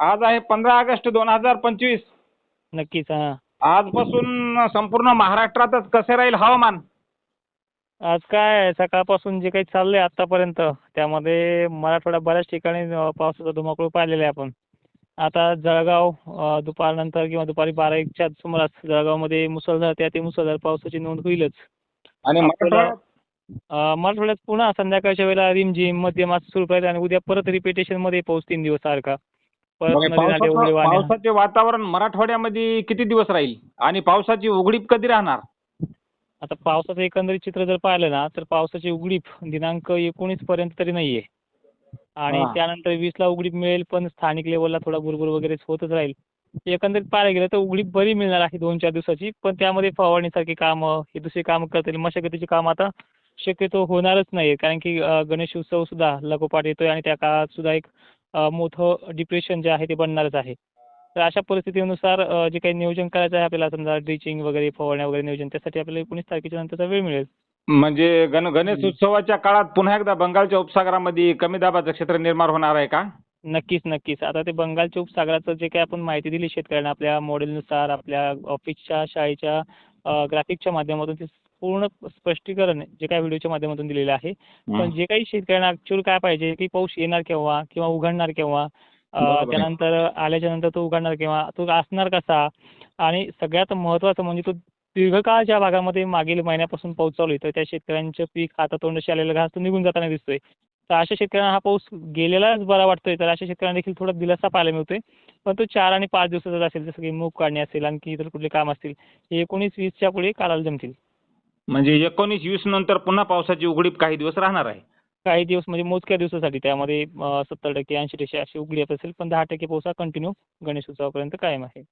आज आहे पंधरा ऑगस्ट दोन हजार पंचवीस. नक्कीच हां. आजपासून संपूर्ण महाराष्ट्रातच कसे राहील हवामान? आज काय सकाळपासून जे काही चाललंय आतापर्यंत त्यामध्ये मराठवाड्यात बऱ्याच ठिकाणी पावसाचा धुमाकूळ पाहिलेला आहे आपण. आता जळगाव दुपारनंतर किंवा दुपारी बारा एकच्या सुमारास जळगावमध्ये मुसळधार ते अति मुसळधार पावसाची नोंद होईलच. आणि मराठवाड्यात? पुन्हा संध्याकाळच्या वेळेला रिमझिम मध्यम असं सुरू राहील आणि उद्या परत रिपिटेशनमध्ये पाऊस तीन दिवस सारखा. पावसाचं- वातावरण मराठवाड्यामध्ये किती दिवस राहील? आणि पावसाची उघडीप कधी राहणार? आता पावसाचं एकंदरीत चित्र जर पाहिलं ना तर पावसाची उघडीप दिनांक एकोणीस पर्यंत तरी नाहीये. आणि. त्यानंतर वीसला उघडीप मिळेल पण स्थानिक लेवलला थोडा भुरभुर वगैरे होतच राहील. एकंदरीत पाहायला गेलं तर उघडीप बरी मिळणार आहे दोन चार दिवसाची पण त्यामध्ये फवारणीसारखी कामं हे दुसरी कामं करता येईल मशागतीची कामं आता शक्यतो होणारच नाही कारण की गणेश उत्सव सुद्धा लागोपाठ येतोय आणि त्या काळात सुद्धा एक मोठं डिप्रेशन जे आहे ते बनणारच आहे. तर अशा परिस्थितीनुसार जे काही नियोजन करायचं आहे आपल्याला समजा ड्रिचिंग वगैरे फवारण्या वगैरे नियोजन त्यासाठी आपल्याला एकोणीस तारखेच्या नंतरचा वेळ मिळेल. म्हणजे गण गणेश उत्सवाच्या काळात पुन्हा एकदा बंगालच्या उपसागरामध्ये कमी दाबाचं क्षेत्र निर्माण होणार आहे का? नक्कीच नक्कीच. आता ते बंगालच्या उपसागराचं जे काही आपण माहिती दिली शेतकऱ्यांना आपल्या मॉडेलनुसार आपल्या ऑफिसच्या शाळेच्या ग्राफिकच्या माध्यमातून ते पूर्ण स्पष्टीकरण जे काही व्हिडिओच्या माध्यमातून दिलेलं आहे. पण जे काही शेतकऱ्यांना ॲक्च्युअल काय पाहिजे की पाऊस येणार केव्हा किंवा उघडणार केव्हा. त्यानंतर आल्याच्यानंतर तो उघडणार केव्हा? तो असणार कसा? आणि सगळ्यात महत्त्वाचं म्हणजे तो दीर्घकाळ ज्या भागामध्ये मागील महिन्यापासून पाऊस चालू आहे तर त्या शेतकऱ्यांचं पीक हातातोंडाशी आलेलं घास तो निघून जाताना दिसतोय. तर अशा शेतकऱ्यांना हा पाऊस गेलेलाच बरा वाटतोय तर अशा शेतकऱ्यांना देखील थोडा दिलासा पाहायला मिळतोय. पण तो चार आणि पाच दिवसाचा असेल जसं की मूग काढणे असेल आणखी इतर कुठले काम असतील हे एकोणीस वीसच्या पुढे काढायला जमतील. म्हणजे एकोणीस वीस नंतर पुन्हा पावसाची उघडीप काही दिवस राहणार आहे. काही दिवस म्हणजे मोजक्या दिवसासाठी त्यामध्ये सत्तर टक्के ऐंशी टक्के अशी उघडीप असेल पण दहा टक्के पाऊस हा कंटिन्यू गणेश उत्सवापर्यंत कायम आहे.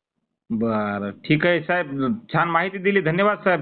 बरं ठीक आहे साहेब. छान माहिती दिली. धन्यवाद साहेब.